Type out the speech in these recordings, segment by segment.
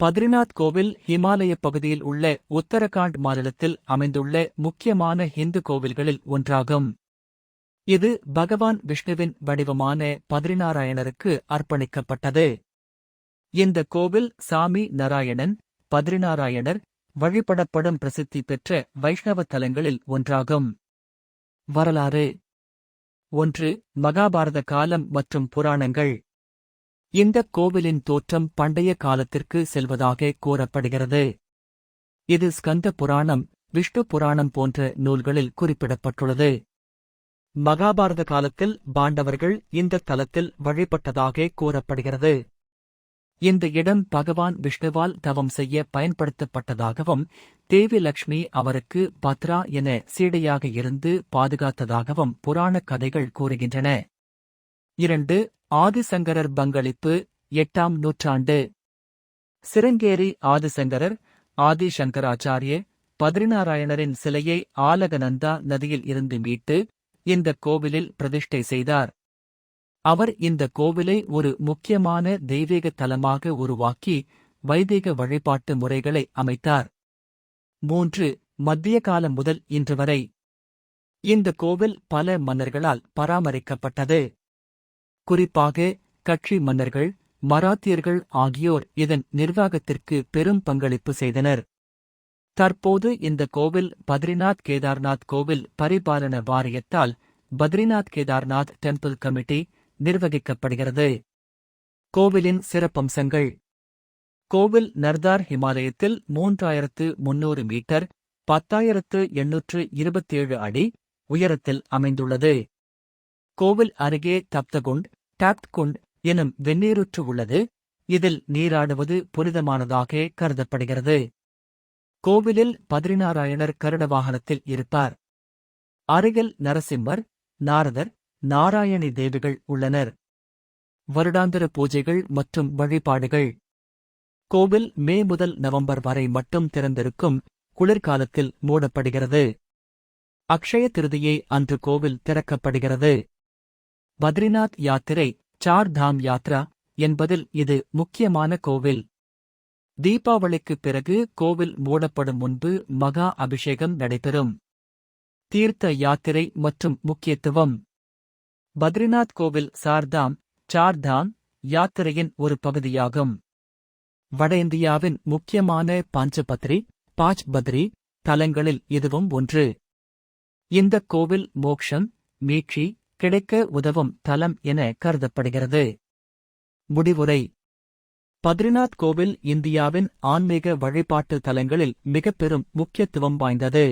பத்ரிநாத் கோவில் ஹிமாலய பகுதியில் உள்ள உத்தரகாண்ட் மாநிலத்தில் அமைந்துள்ள முக்கியமான இந்து கோவில்களில் ஒன்றாகும். இது பகவான் விஷ்ணுவின் வடிவமான பத்ரிநாராயணருக்கு அர்ப்பணிக்கப்பட்டது. இந்த கோவில் சாமி நாராயணன் பத்ரிநாராயணர் வழிபடப்படும் பிரசித்தி பெற்ற வைஷ்ணவ தலங்களில் ஒன்றாகும். வரலாறு. ஒன்று மகாபாரத காலம் மற்றும் புராணங்கள். இந்த கோவிலின் தோற்றம் பண்டைய காலத்திற்கு செல்வதாக கூறப்படுகிறது. இது ஸ்கந்த புராணம் விஷ்ணு புராணம் போன்ற நூல்களில் குறிப்பிடப்பட்டுள்ளது. மகாபாரத காலத்தில் பாண்டவர்கள் இந்த தலத்தில் வழிபட்டதாக கூறப்படுகிறது. இந்த இடம் பகவான் விஷ்ணுவால் தவம் செய்ய பயன்படுத்தப்பட்டதாகவும் தேவி லக்ஷ்மி அவருக்கு பத்ரா என சீடையாக இருந்து பாதுகாத்ததாகவும் புராணக் கதைகள் கூறுகின்றன. இரண்டு ஆதிசங்கரர் பங்களிப்பு எட்டாம் நூற்றாண்டு. சிரங்கேரி ஆதிசங்கரர் ஆதி சங்கராச்சாரிய பத்ரிநாராயணரின் சிலையை ஆலகநந்தா நதியில் இருந்து மீட்டு இந்த கோவிலில் பிரதிஷ்டை செய்தார். அவர் இந்த கோவிலை ஒரு முக்கியமான தெய்வீக தலமாக உருவாக்கி வைதிக வழிபாட்டு முறைகளை அமைத்தார். மூன்று மத்திய காலம் முதல் இன்று வரை. இந்த கோவில் பல மன்னர்களால் பராமரிக்கப்பட்டது. குறிப்பாக கட்சி மன்னர்கள் மராத்தியர்கள் ஆகியோர் இதன் நிர்வாகத்திற்கு பெரும் பங்களிப்பு செய்தனர். தற்போது இந்த கோவில் பத்ரிநாத் கேதார்நாத் கோவில் பரிபாலன வாரியத்தால் பத்ரிநாத் கேதார்நாத் டெம்பிள் கமிட்டி நிர்வகிக்கப்படுகிறது. கோவிலின் சிறப்பம்சங்கள். கோவில் நர்தார் ஹிமாலயத்தில் மூன்றாயிரத்து முன்னூறு மீட்டர் பத்தாயிரத்து எண்ணூற்று இருபத்தேழு அடி உயரத்தில் அமைந்துள்ளது. கோவில் அருகே தப்தகுண்ட் டாப்குண்ட் எனும் வெந்நீருற்று உள்ளது. இதில் நீராடுவது புனிதமானதாக கருதப்படுகிறது. கோவிலில் பதிரிநாராயணர் கருட வாகனத்தில் இருப்பார். அருகில் நரசிம்மர் நாரதர் நாராயணி தேவிகள் உள்ளனர். வருடாந்திர பூஜைகள் மற்றும் வழிபாடுகள். கோவில் மே முதல் நவம்பர் வரை மட்டும் திறந்திருக்கும் குளிர்காலத்தில் மூடப்படுகிறது. அக்ஷய திருதியை அன்று கோவில் திறக்கப்படுகிறது. பத்ரிநாத் யாத்திரை சார் தாம் யாத்ரா என்பதில் இது முக்கியமான கோவில். தீபாவளிக்குப் பிறகு கோவில் மூடப்படும் முன்பு மகா அபிஷேகம் நடைபெறும். தீர்த்த யாத்திரை மற்றும் முக்கியத்துவம். பத்ரிநாத் கோவில் சார்தாம் சார்தாம் யாத்திரையின் ஒரு பகுதியாகும். வட இந்தியாவின் முக்கியமான பாஞ்சபத்ரி பாஜ் பத்ரி தலங்களில் இதுவும் ஒன்று. இந்த கோவில் மோக்ஷம் மீட்சி கிடைக்க உதவும் தலம் என கருதப்படுகிறது. முடிவுரை. பத்ரிநாத் கோவில் இந்தியாவின் ஆன்மீக வழிபாட்டு தலங்களில் மிக பெரும் முக்கியத்துவம் வாய்ந்தது.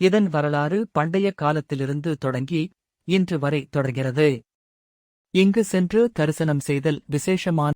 இதன் வரலாறு பண்டைய காலத்திலிருந்து தொடங்கி இன்று வரை தொடர்கிறது. இங்கு சென்று தரிசனம் செய்தல் விசேஷமான